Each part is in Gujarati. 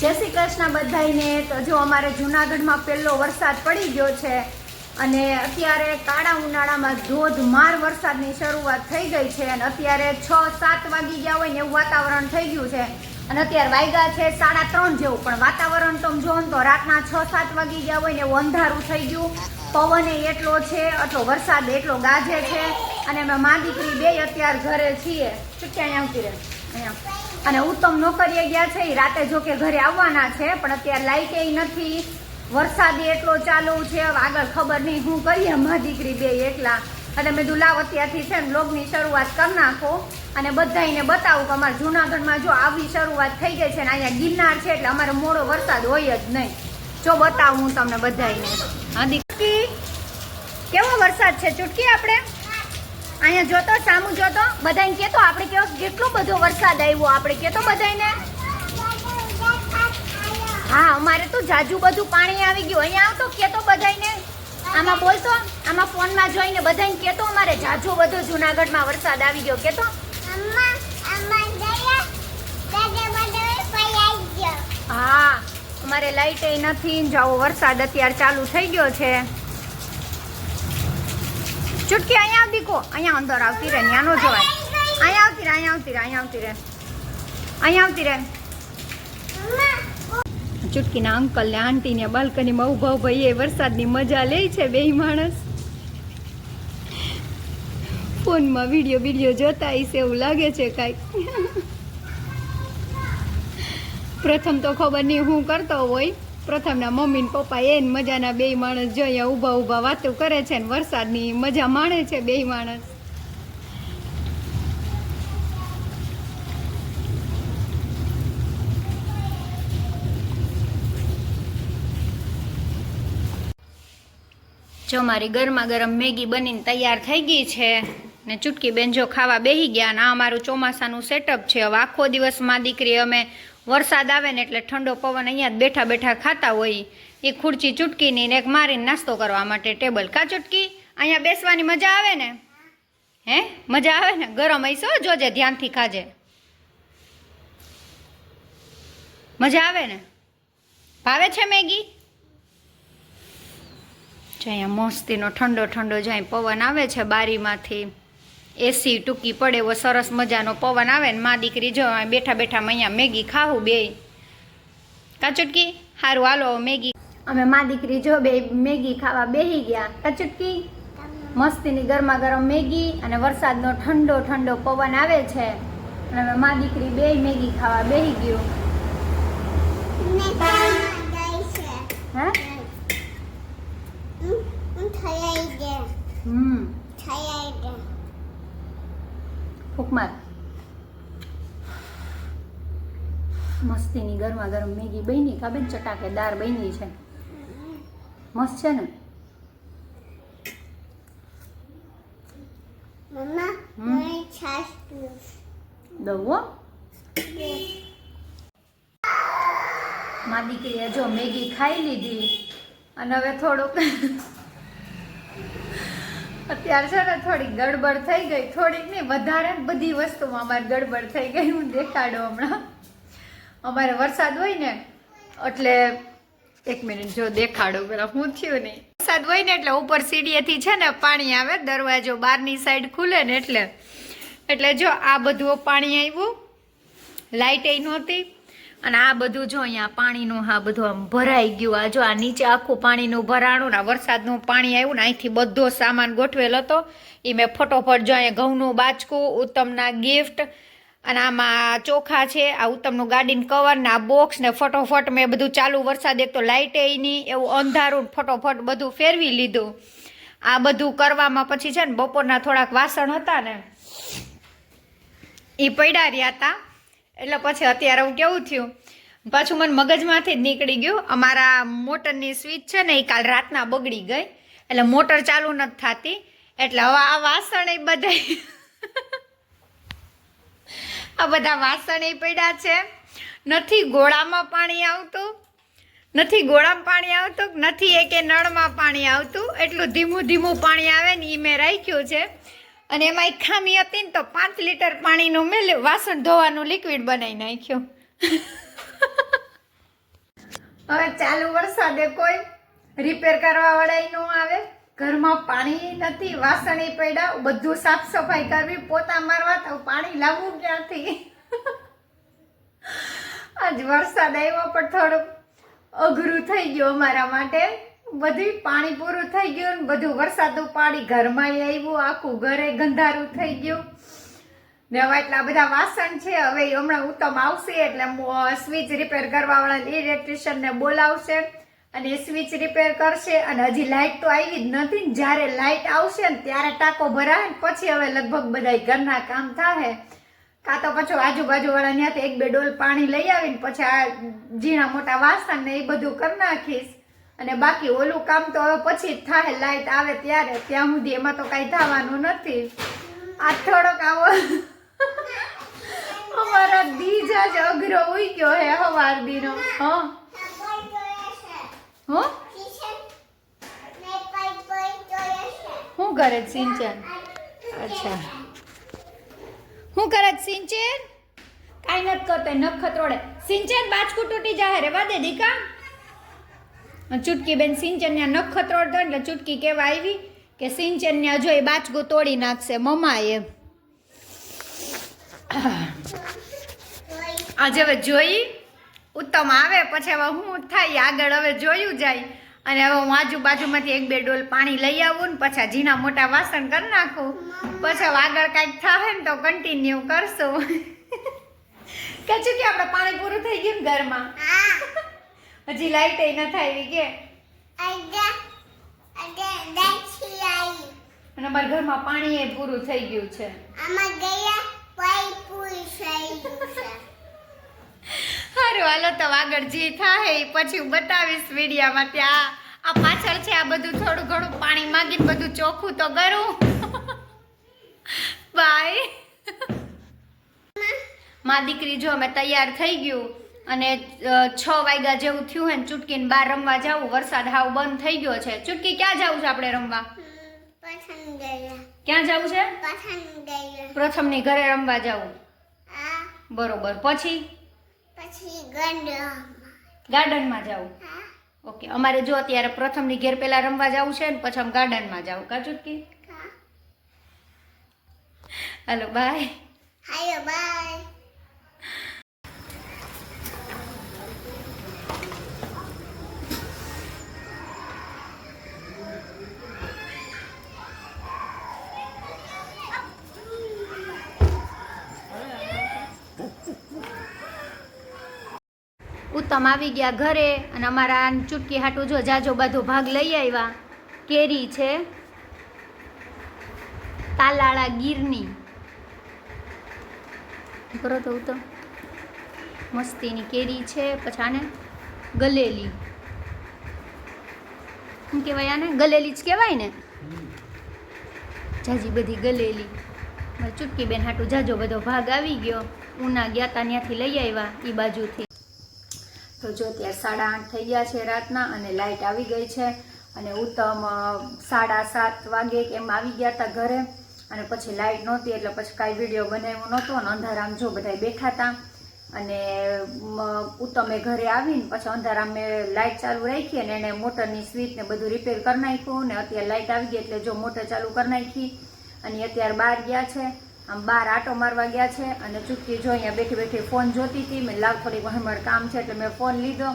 જય શ્રી કૃષ્ણ બધાઈને તો જો અમારે જુનાગઢમાં પહેલો વરસાદ પડી ગયો છે અને અત્યારે કાળા ઉનાળામાં ધોધમાર વરસાદની શરૂઆત થઈ ગઈ છે અને અત્યારે છ, સાત વાગી ગયા હોય ને એવું વાતાવરણ થઈ ગયું છે. અને અત્યારે વાગ્યા છે સાડા ત્રણ જેવું, પણ વાતાવરણ તમે જોવો ને તો રાતના છ, સાત વાગી ગયા હોય ને એવું અંધારું થઈ ગયું. પવન એટલો છે એટલો વરસાદ એટલો ગાજે છે. અને અમે મા દીકરી બે અત્યારે ઘરે છીએ. અહીંયા આવતી રહે? અહીંયા. અને ઉત્તમ નોકરીએ ગયા છે એ રાતે જો કે ઘરે આવવાના છે પણ અત્યારે લાઈટ નથી. વરસાદ એટલો ચાલુ છે આગળ ખબર નહીં હું કરીએ મા દીકરી બે એકલા. એટલે મેં દુલાવ અત્યારથી છે ને બ્લોગની શરૂઆત કરી નાખો અને બધાને બતાવું કે અમારે જૂનાગઢમાં જો આવી શરૂઆત થઈ ગઈ છે ને અહીંયા ગિરનાર છે એટલે અમારે મોડો વરસાદ હોય જ નહીં. જો બતાવું હું તમને બધાઈને હા દીકરી કેવો વરસાદ છે? ચૂટકી આપણે? અહીંયા જોતો સામુ જોતો બધાને કેતો આપણે કેવો કેટલો બધો વરસાદ આવ્યો આપણે કેતો બધાને હા અમારે તો જાજુ બધું પાણી આવી ગયું. અહીંયા આવતો કેતો બધાને આમાં બોલતો આમાં ફોનમાં જોઈને બધાને કેતો અમારે જાજુ બધો જુનાગઢમાં વરસાદ આવી ગયો. કેતો હા અમારે લાઈટ નથી જાઓ વરસાદ અત્યારે ચાલુ થઈ ગયો છે. ચૂટકી અહીંયા આવ દીકો. અહીંયા અંદર આવતી રહે ત્યાં નો જવાય. અહીંયા આવતી રહે, અહીંયા આવતી રહે, અહીંયા આવતી રહે. અહીંયા આવતી રહે. ચુટકીના અંકલ ને આંટી ને બાલ્કનીમાં ઊભા ઊભા એ વરસાદની મજા લે છે બે માણસ. ફોનમાં વીડિયો વીડિયો જોતા હશે એવું લાગે છે કાંઈક. પ્રથમ તો ખબર નહીં હું કરતો હોય. પ્રથમના મમ્મી ને પપ્પા એ મજાના બે માણસ જો અહીંયા ઊભા ઊભા વાતો કરે છે ને વરસાદની મજા માણે છે બે માણસ. જો મારી ગરમા ગરમ મેગી બનીને તૈયાર થઈ ગઈ છે ને ચૂટકી બેન જો ખાવા બેહી ગયા ને આ અમારું ચોમાસાનું સેટઅપ છે. હવે આખો દિવસમાં દીકરી અમે વરસાદ આવે ને એટલે ઠંડો પવન અહીંયા બેઠા બેઠા ખાતા હોય, એ ખુરચી ચૂટકીની ને એક મારીને નાસ્તો કરવા માટે ટેબલ. કા ચૂટકી? અહીંયા બેસવાની મજા આવે ને? હે? મજા આવે ને? ગરમ હઈશો? જોજે, ધ્યાનથી ખાજે. મજા આવે ને? ભાવે છે મેગી? જો અહીંયા મસ્તીનો ઠંડો ઠંડો જાય પવન આવે છે બારીમાંથી. એસી ટૂંકી પડે એવો સરસ મજાનો પવન આવે ને મા દીકરી જો બેઠા બેઠા અહીંયા મેગી ખાવું બે. કાચુટકી સારું હાલો મેગી. અમે મા દીકરી જો બે મેગી ખાવા બેહી ગયા. કાચુટકી મસ્તીની ગરમા ગરમ મેગી અને વરસાદનો ઠંડો ઠંડો પવન આવે છે. અને અમે મા દીકરી બે મેગી ખાવા બેહી ગયું. હે? હમ. ફૂક માર. મસ્તીની ગરમા ગરમ મેગી બની કાબેન ચટાકેદાર બની છે. મસ્ત છે ને? મમ્મા. મને છાશ પીવું દવો મા દીકરીએ જો મેગી ખાઈ લીધી અને હવે થોડુંક અત્યારે છે ને થોડીક ગડબડ થઈ ગઈ. થોડીક નહીં, વધારે બધી વસ્તુમાં અમારે ગડબડ થઈ ગઈ હું દેખાડો હમણાં. અમારે વરસાદ હોય ને, એટલે એક મિનિટ જો દેખાડો પેલા, હું થયું નહીં. વરસાદ હોય ને એટલે ઉપર સીડીએથી છે ને પાણી આવે, દરવાજો બહારની સાઈડ ખુલે ને એટલે. એટલે જો આ બધું પાણી આવ્યું લાઇટ એ નહોતી. અને આ બધું જો અહીંયા પાણીનું હા બધું આમ ભરાઈ ગયું. આ જો આ નીચે આખું પાણીનું ભરાણું ને વરસાદનું પાણી આવ્યું ને અહીંથી બધો સામાન ગોઠવેલ હતો. એ મેં ફટોફટ જો અહીંયા ઘઉંનું બાચકું ઉત્તમના ગિફ્ટ અને આમાં ચોખા છે, આ ઉત્તમનું ગાડીનું કવર ને આ બોક્સ ને ફટોફટ મેં બધું ચાલુ વરસાદ એક તો લાઇટે નહીં, એવું અંધારું ફટોફટ બધું ફેરવી લીધું. આ બધું કરવામાં પછી છે ને બપોરના થોડાક વાસણ હતા ને એ પડ્યા રહ્યા હતા. એટલે પછી અત્યારે હું કેવું થયું? પાછું મને મગજમાંથી જ નીકળી ગયું. અમારા મોટરની સ્વિચ છે ને, એ કાલ રાતના બગડી ગઈ. એટલે મોટર ચાલુ નથી થતી. એટલે હવે આ વાસણ એ બધા આ બધા વાસણ એ પડ્યા છે. નથી ગોળામાં પાણી આવતું. નથી ગોળામાં પાણી આવતું. નથી એકે નળમાં પાણી આવતું. એટલું ધીમું ધીમું પાણી આવે ને એ મેં રાખ્યું છે. અને એમાં એક ખામી હતી ને તો પાંચ લીટર પાણીનું મેં વાસણ ધોવાનું લિક્વિડ બનાવી નાખ્યું. હવે ચાલુ વરસાદે કોઈ રિપેર કરવા વાળા ન આવે. ઘરમાં પાણી નથી, વાસણી પડ્યા. બધું સાફ સફાઈ કરવી, પોતા મારવા તો પાણી લાવવું ક્યાંથી? આજ વરસાદ આવ્યો પણ થોડુંક અઘરું થઈ ગયું અમારા માટે. બધું પાણી પૂરું થઈ ગયું ને બધું વરસાદનું પાણી ઘરમાં આવ્યું, આખું ઘરે ગંધારું થઈ ગયું. ને હવે એટલા બધા વાસણ છે, હવે હમણાં ઉત્તમ આવશે એટલે સ્વિચ રિપેર કરવા વાળા ઇલેક્ટ્રિશિયન ને બોલાવશે અને સ્વિચ રિપેર કરશે. અને હજી લાઇટ તો આવી જ નથી ને જ્યારે લાઇટ આવશે ને ત્યારે ટાંકો ભરાય ને પછી હવે લગભગ બધા ઘરના કામ થાય કાં તો પછી આજુબાજુ વાળા ત્યાંથી એક બે ડોલ પાણી લઈ આવીને પછી આ ઝીણા મોટા વાસણ ને એ બધું કરી નાખીશ. અને બાકી ઓલું કામ તો હવે પછી જ થાય લાઇટ આવે ત્યારે. ત્યાં સુધી એમાં તો કાંઈ થવાનું નથી. આ થોડોક આવો. અમારા બીજા જ અઘરો ઉઈ ગયો હે હવાર દીનો. હા? હો? શું કરે સિંચન? અચ્છા. શું કરે સિંચન? કાંઈ નથી કરતો નખ ખતરોડે સિંચન બાજકું તૂટી જાય રે વાદે દીકા. ચૂટકી બેન સિંચન ને નખ ખતરોડતો એટલે ચૂટકી કેવા આવી કે સિંચનને હજુ એ બાચકું તોડી નાખશે મમ્મા એમ આજે હવે જોઈ? ઉત્તમ આવે, પછી હવે હું થાય, આગળ હવે જોયું જાય. અને હવે હું આજુબાજુમાંથી એક બે ડોલ પાણી લઈ આવું ને પછી ઝીણા મોટા વાસણ કરી નાખું. પછી હવે આગળ કાંઈક થાય ને તો કન્ટિન્યુ કરશું. કે કે આપણે પાણી પૂરું થઈ ગયું ઘરમાં? હજી લાઈટ ન થાય એવી કે? અને અમારા ઘરમાં પાણી એ પૂરું થઈ ગયું છે. સારું હાલો તો આગળ જે થાય પછી હું બતાવીશ વિડીયામાં ત્યાં આ પાછળ છે આ બધું થોડું ઘણું પાણી માગીને બધું ચોખ્ખું તો કરું. બાયમાં દીકરી જો અમે તૈયાર થઈ ગયું અને છ વાગ્યા જેવું થયું હોય ને ચૂટકીને બહાર રમવા જાવું. વરસાદ હાવ બંધ થઈ ગયો છે. ચૂટકી ક્યાં જવું છે આપણે રમવા? ક્યાં જવું છે? પ્રથમની ઘરે રમવા જવું. બરોબર. પછી? ગાર્ડનમાં જવું. ઓકે. અમારે જો અત્યારે પ્રથમની ઘેર પેલા રમવા જવું છે ને પછી આમ ગાર્ડનમાં જવું. કા ચૂટકી? Hello bye. હાયો બાય. ઉત્તમ આવી ગયા ઘરે અને અમારા ચૂટકી હાટું જો જાજો બધો ભાગ લઈ આવ્યા. કેરી છે, તાલાળા ગીરની. કરો તો ઉત્તમ? મસ્તીની કેરી છે, પછી આને ગલેલી. શું કહેવાય આને? ગલેલી જ કહેવાય ને? જાજી બધી ગલેલી. ચૂટકી બેન હાટું જાજો બધો ભાગ આવી ગયો. ઉના ગયા તા ત્યાંથી લઈ આવ્યા એ બાજુથી. તો જો ત્યાં સાડા આઠ થઈ ગયા છે રાતના અને લાઇટ આવી ગઈ છે અને ઉત્તમ સાડા સાત વાગે કે એમ આવી ગયા હતા ઘરે અને પછી લાઇટ નહોતી એટલે પછી કાંઈ વીડિયો બનાવ્યો નહોતો અને અંધારામ જો બધા બેઠા હતા અને ઉત્તમે ઘરે આવીને પછી અંધારામ મેં લાઇટ ચાલુ રાખી અને એને મોટરની સ્વિચ ને બધું રિપેર કરી નાખ્યું ને અત્યારે લાઇટ આવી ગઈ એટલે જો મોટર ચાલુ કરી નાખી અને અત્યારે બહાર ગયા છે આમ બાર આટો મારવા ગયા છે અને ચૂપકી જો અહીંયા બેઠી બેઠી ફોન જોતી હતી. મેં લાવ થોડીક મારે કામ છે એટલે મેં ફોન લીધો.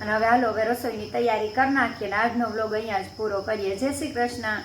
અને હવે હાલો, હવે રસોઈની તૈયારી કરી નાખીએ અને આજનો વ્લોગ અહીંયા જ પૂરો કરીએ. જય શ્રી કૃષ્ણ.